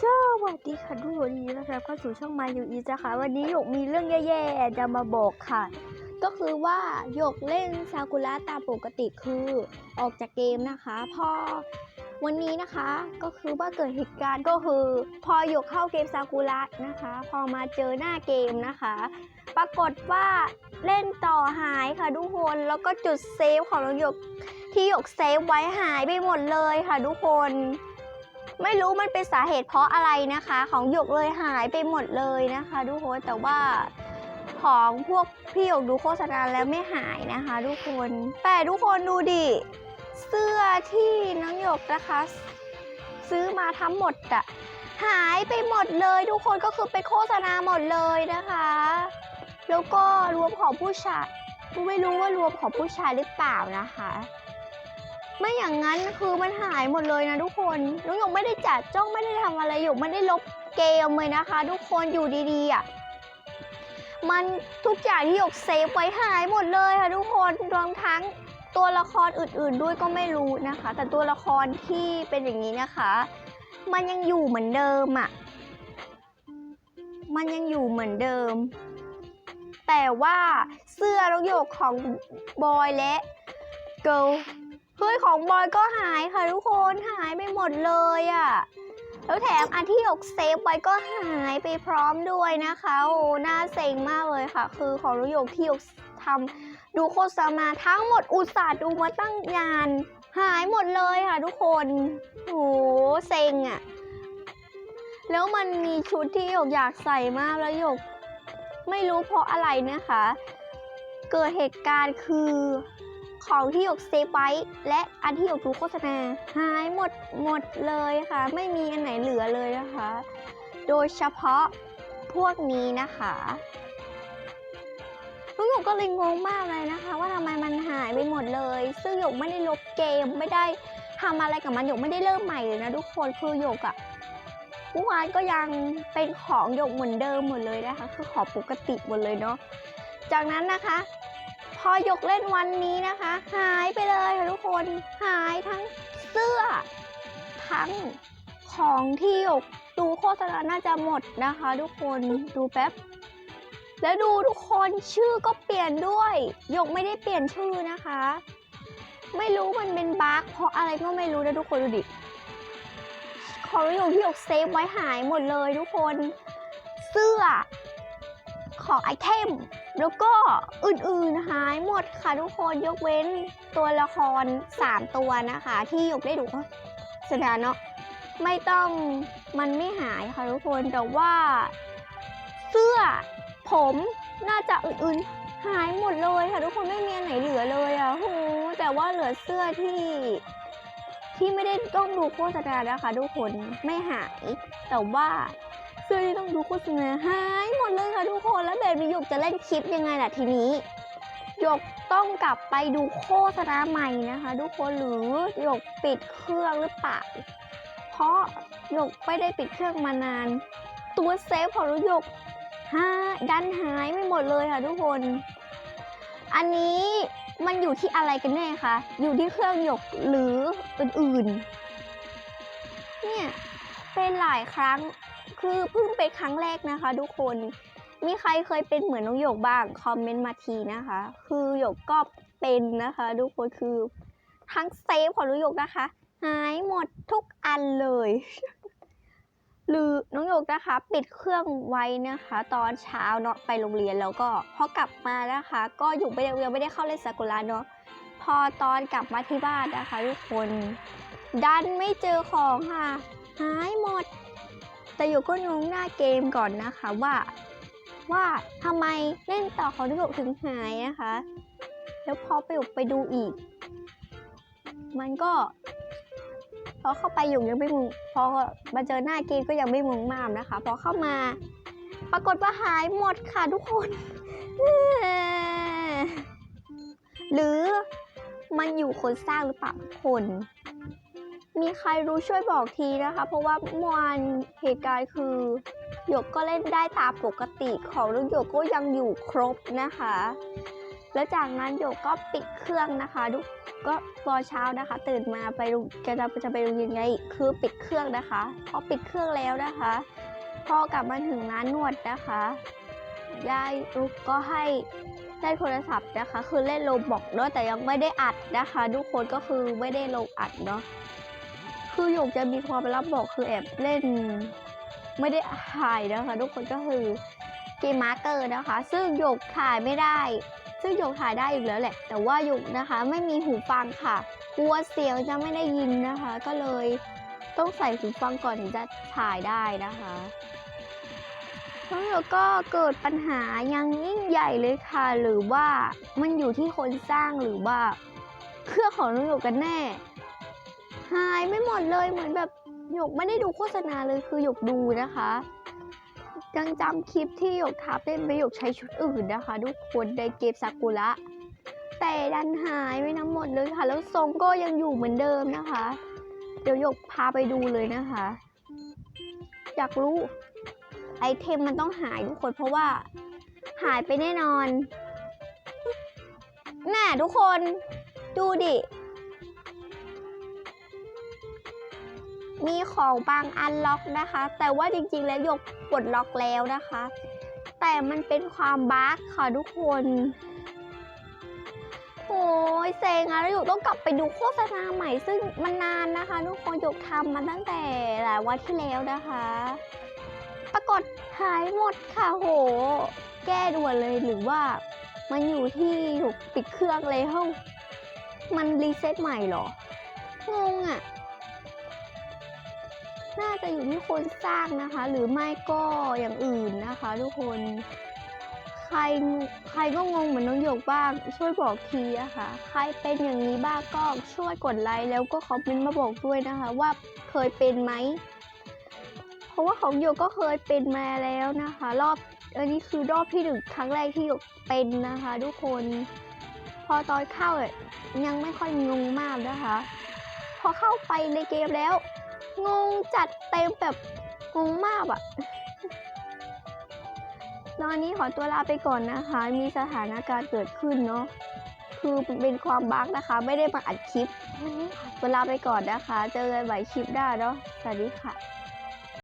สวัสดีค่ะทุกคนยินดีต้อนรับเข้าสู่ช่องมาอยู่อีจ้ะค่ะ วันนี้หยกมีเรื่องแย่ๆจะมาบอกค่ะ ก็คือว่าหยกเล่นซากุระตามปกติคือออกจากเกมนะคะ พอวันนี้นะคะก็คือว่าเกิดเหตุการณ์ก็คือ พอหยกเข้าเกมซากุระนะคะ พอมาเจอหน้าเกมนะคะ ปรากฏว่าเล่นต่อหายค่ะทุกคนแล้วก็จุดเซฟของน้องหยกที่หยกเซฟไว้หายไปหมดเลยค่ะทุกคน ไม่รู้มันเป็นสาเหตุเพราะอะไรนะคะ ของหยกเลยหายไปหมดเลยนะคะทุกคนแต่ว่าของพวกพี่หยกดูโฆษณาแล้วไม่หายนะคะทุกคนแต่ทุกคนดูดิเสื้อที่น้องหยกนะคะ ซื้อมาทั้งหมดอะหายไปหมดเลย ทุกคนก็คือเป็นโฆษณาหมดเลยนะคะ แล้วก็รวมของผู้ชายไม่รู้ว่ารวมของผู้ชายหรือเปล่านะคะ ไม่อย่างนั้นคือมันหายหมดเลยนะทุกคนน้องหยกไม่ได้จัดจ้องไม่ได้ทำอะไรหยกไม่ได้ลบเกมเลยนะคะ ทุกคนอยู่ดีๆอะมันทุกอย่างที่หยกเซฟไว้หายหมดเลยค่ะทุกคนรวมทั้งตัวละครอื่นๆด้วยก็ไม่รู้นะคะ แต่ตัวละครที่เป็นอย่างนี้นะคะ มันยังอยู่เหมือนเดิมอะมันยังอยู่เหมือนเดิม แต่ว่าเสื้อน้องหยกของบอยและเกิล เฮ้ยของบอยก็หายค่ะทุกคนหายไปหมดเลยอะ่ะ แล้วแถมอันที่หยกเซฟไว้ก็หายไปพร้อมด้วยนะคะ โอ้น่าเซ็งมากเลยค่ะ คือของนุยกที่หยกทำดูโฆษณาทั้งหมดอุตส่าห์ดูมาตั้งนาน หายหมดเลยค่ะทุกคนโอ้เซ็งอะ่ะ แล้วมันมีชุดที่หยกอยากใส่มากแล้วหยก ไม่รู้เพราะอะไรนะคะ เกิดเหตุการณ์คือ ของที่หยกเซฟไว้และอันที่หยกดูโฆษณาหายหมดหมดเลยค่ะ ไม่มีอันไหนเหลือเลยนะคะ โดยเฉพาะพวกนี้นะคะลูกหยกก็เลยงงมากเลยนะคะ ว่าทำไมมันหายไปหมดเลย ซึ่งหยกไม่ได้ลบเกมไม่ได้ทำอะไรกับมันหยกไม่ได้เริ่มใหม่เลยนะทุกคนคือหยกอะเมื่อวานก็ยังเป็นของหยกเหมือนเดิมหมดเลยนะคะ คือของปกติหมดเลยเนาะจากนั้นนะคะ พอยกเล่นวันนี้นะคะ หายไปเลยค่ะทุกคนหายทั้งเสื้อ ทั้งของที่หยกดูโฆษณาน่าจะหมดนะคะ ทุกคนดูแป๊บแล้วดูทุกคนชื่อก็เปลี่ยนด้วยหยกไม่ได้เปลี่ยนชื่อนะคะ ไม่รู้มันเป็นบั๊กเพราะอะไรก็ไม่รู้นะทุกคนดูดิของหยกที่หยกเซฟไว้หายหมดเลยทุกคน เสื้อ ของไอเทม แล้วก็อื่นๆหายหมดค่ะทุกคนยกเว้นตัวละคร 3 ตัวนะคะ ที่ยกได้ดูแสดงเนาะไม่ต้องมันไม่หายค่ะทุกคนแต่ว่า เสื้อผมน่าจะอื่นๆหายหมดเลยค่ะทุกคนไม่มีอันไหนเหลือเลยอะโหแต่ว่าเหลือเสื้อที่ที่ไม่ได้ต้องดูโฆษณานะคะทุกคนไม่หายแต่ว่า เสื้อที่ต้องดูโฆษณาหายหมดเลยค่ะทุกคนแล้วแบบนี้หยกจะเล่นคลิปยังไงล่ะทีนี้หยกต้องกลับไปดูโฆษณาใหม่นะคะ ทุกคนหรือหยกปิดเครื่องหรือเปล่าเพราะหยกไม่ได้ปิดเครื่องมานาน ตัวเซฟของหยกหายดันหายไม่หมดเลยค่ะทุกคน อันนี้มันอยู่ที่อะไรกันแน่คะอยู่ที่เครื่องหยกหรืออื่นๆ เนี่ยเป็นหลายครั้ง คือเพิ่งเป็นครั้งแรกนะคะ ทุกคน มีใครเคยเป็นเหมือนน้องหยกบ้างคอมเมนต์มาทีนะคะ คือหยกก็เป็นนะคะทุกคนคือทั้งเซฟของน้องหยกนะคะ หายหมดทุกอันเลย หรือน้องหยกนะคะ ปิดเครื่องไว้นะคะ ตอนเช้าเนาะไปโรงเรียนแล้วก็พอกลับมานะคะ ก็อยู่ไม่ได้ยังไม่ได้เข้าเล่นซากุระเนาะพอตอนกลับมาที่บ้านนะคะ ทุกคน ดันไม่เจอของค่ะ หายหมด แต่อยู่ก็งงหน้าเกมก่อนนะคะว่าว่าทำไมเล่นต่อของที่หยกถึงหายนะคะ แล้วพอไปหยกไปดูอีก มันก็พอเข้าไปหยกยังไม่งงพอมาเจอหน้าเกมก็ยังไม่งงมากนะคะ พอเข้ามา ปรากฏว่าหายหมดค่ะทุกคน หรือมันอยู่คนสร้างหรือเปล่าทุกคน มีใครรู้ช่วยบอกทีนะคะ เพราะว่าเมื่อวานเหตุการณ์คือหยกก็เล่นได้ตามปกติของลูกหยกก็ยังอยู่ครบนะคะ แล้วจากนั้นโยกก็ปิดเครื่องนะคะทุกก็ตอนเช้านะคะ ตื่นมาไปจะจะจะไปโรงเรียนไงคือปิดเครื่องนะคะพอปิดเครื่องแล้วนะคะพอกลับมาถึงร้านนวดนะคะยายลุกก็ให้ได้โทรศัพท์นะคะ คือเล่นโลบอกเนาะแต่ยังไม่ได้อัดนะคะ ทุกคนก็คือไม่ได้ลงอัดเนาะ คือหยกจะมีความลับบอกคือแอบเล่น ไม่ได้ถ่ายนะคะทุกคนก็คือเกมมาร์เกอร์นะคะ ซึ่งหยกถ่ายไม่ได้ ซึ่งหยกถ่ายได้อยู่แล้วแหละ แต่ว่าหยกนะคะ ไม่มีหูฟังค่ะกลัวเสียงจะไม่ได้ยินนะคะ ก็เลยต้องใส่หูฟังก่อนถึงจะถ่ายได้นะคะแล้วกก็เกิดปัญหายังยิ่งใหญ่เลยค่ะ หรือว่ามันอยู่ที่คนสร้างหรือว่าเครื่องของน้องหยกกันแน่ หายไม่หมดเลยเหมือนแบบหยกไม่ได้ดูโฆษณาเลยคือหยกดูนะคะยังจำคลิปที่หยกทับเล่นไปหยกใช้ชุดอื่นนะคะ ทุกคนในเกมซากุระแต่ดันหายไปทั้งหมดเลยค่ะ แล้วทรงก็ยังอยู่เหมือนเดิมนะคะ เดี๋ยวหยกพาไปดูเลยนะคะ อยากรู้ไอเทมมันต้องหายทุกคนเพราะว่าหายไปแน่นอน น่ะทุกคนดูดิ มีของบางอันล็อกนะคะ แต่ว่าจริงๆแล้วยกปลดล็อกแล้วนะคะ แต่มันเป็นความบั๊กค่ะทุกคนโอ้ยเซ็งอะแล้วหยกต้องกลับไปดูโฆษณาใหม่ซึ่งมันนานนะคะ ทุกคนยกทำมาตั้งแต่หลายวันที่แล้วนะคะ ปรากฏหายหมดค่ะโห แก้ด่วนเลยหรือว่า มันอยู่ที่ยกปิดเครื่องเลยเฮ้ามันรีเซ็ตใหม่เหรองงอะ น่าจะอยู่ที่คนสร้างนะคะ หรือไม่ก็อย่างอื่นนะคะ ทุกคน ใครใครก็งงเหมือนน้องหยกบ้าง ช่วยบอกทีอะค่ะใครเป็นอย่างนี้บ้างก็ช่วยกดไลค์แล้วก็คอมเมนต์มาบอกด้วยนะคะ ว่าเคยเป็นไหมเพราะว่าของหยกก็เคยเป็นมาแล้วนะคะ รอบอันนี้คือรอบที่หนึ่งครั้งแรกที่หยกเป็นนะคะ ทุกคน พอตอนเข้ายังไม่ค่อยงงมากนะคะ พอเข้าไปในเกมแล้ว งงจัดเต็มแบบงงมากอะตอนนี้ขอตัวลาไปก่อนนะคะ มีสถานการณ์เกิดขึ้นเนาะ คือเป็นความบั๊กนะคะ ไม่ได้มาอัดคลิปนนี้ขอตัวลาไปก่อนนะคะ เจอกันใหม่คลิปได้เนาะ สวัสดีค่ะ